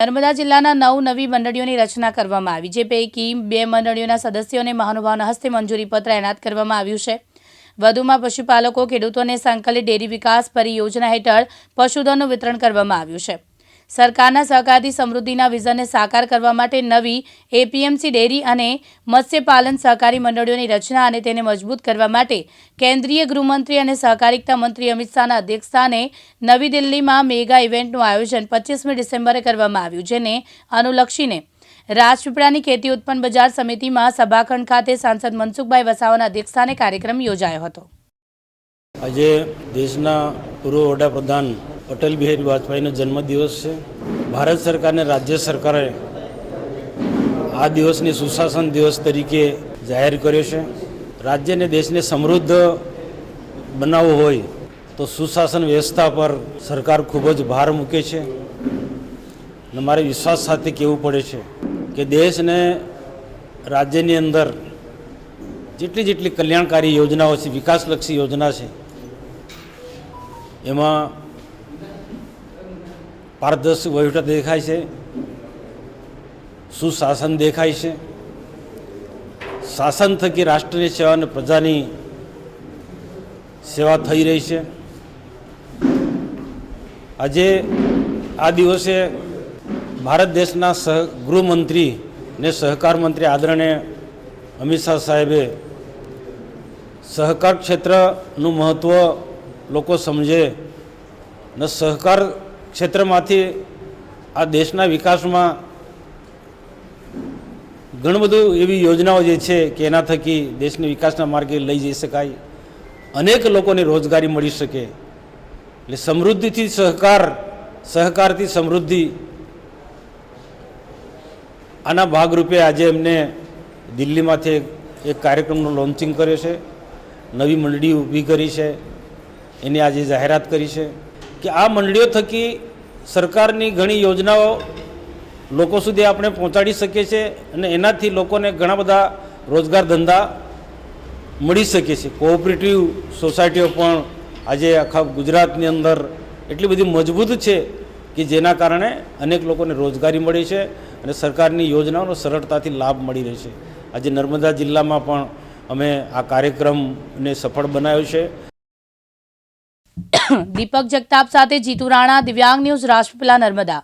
નર્મદા જિલ્લાના નવ નવી મંડળીઓની રચના કરવામાં આવી, જે પૈકી બે મંડળીઓના સદસ્યોને મહાનુભાવના હસ્તે મંજૂરીપત્ર એનાત કરવામાં આવ્યું છે. વધુમાં પશુપાલકો, ખેડૂતોને સંકલિત ડેરી વિકાસ પરિયોજના હેઠળ પશુધનનું વિતરણ કરવામાં આવ્યું છે. સરકારના સહકારથી સમૃદ્ધિના વિઝનને સાકાર કરવા માટે નવી એપીએમસી ડેરી અને મત્સ્યપાલન સહકારી મંડળીઓની રચના અને તેને મજબૂત કરવા માટે કેન્દ્રીય ગૃહમંત્રી અને સહકારિતા મંત્રી અમિત શાહના અધ્યક્ષસ્થાને નવી દિલ્હીમાં મેગા ઇવેન્ટનું આયોજન પચીસમી ડિસેમ્બરે કરવામાં આવ્યું, જેને અનુલક્ષીને રાજપીપળાની ખેતી ઉત્પન્ન બજાર સમિતિમાં સભાખંડ ખાતે સાંસદ મનસુખભાઈ વસાવાના અધ્યક્ષસ્થાને કાર્યક્રમ યોજાયો હતો. આજે દેશના પૂર્વ વડાપ્રધાન અટલ બિહારી વાજપેયીનો જન્મદિવસ છે. ભારત સરકાર અને રાજ્ય સરકારે આ દિવસને સુશાસન દિવસ તરીકે જાહેર કર્યો છે. રાજ્ય અને દેશને સમૃદ્ધ બનાવવો હોય તો સુશાસન વ્યવસ્થા પર સરકાર ખૂબ જ ભાર મૂકે છે. અને મારે વિશ્વાસ સાથે કહેવું પડે છે કે દેશને રાજ્યની અંદર જેટલી જેટલી કલ્યાણકારી યોજનાઓ છે, વિકાસલક્ષી યોજના છે, એમાં પારદર્શક વહીવટ દેખાય છે, સુશાસન દેખાય છે. શાસન થકી રાષ્ટ્રની સેવા અને પ્રજાની સેવા થઈ રહી છે. આજે આ દિવસે ભારત દેશના સહ ગૃહમંત્રી ને સહકાર મંત્રી આદરણીય અમિત શાહ સાહેબે સહકાર ક્ષેત્રનું મહત્ત્વ લોકો સમજે ને સહકાર ક્ષેત્રમાંથી આ દેશના વિકાસમાં ઘણું બધું એવી યોજનાઓ જે છે કે એના થકી દેશને વિકાસના માર્ગે લઈ જઈ શકાય. અનેક લોકોને રોજગારી મળી શકે. એટલે સમૃદ્ધિથી સહકાર, સહકારથી સમૃદ્ધિ આના ભાગરૂપે આજે એમને દિલ્હીમાંથી એક કાર્યક્રમનું લોન્ચિંગ કર્યો છે. નવી મંડળી ઊભી કરી છે. એની આજે જાહેરાત કરી છે. કે આ મંડળીઓ થકી સરકારની ઘણી યોજનાઓ લોકો સુધી આપણે પહોંચાડી શકીએ છીએ અને એનાથી લોકોને ઘણા બધા રોજગાર ધંધા મળી શકે છે. કોઓપરેટિવ સોસાયટીઓ પણ આજે આખા ગુજરાતની અંદર એટલી બધી મજબૂત છે કે જેના કારણે અનેક લોકોને રોજગારી મળી છે અને સરકારની યોજનાઓનો સરળતાથી લાભ મળી રહે છે. આજે નર્મદા જિલ્લામાં પણ અમે આ કાર્યક્રમને સફળ બનાવ્યો છે. દીપક જગતાપ સાથે જીતુ રાણા દિવ્યાંગ ન્યૂઝ રાજપીપળા નર્મદા.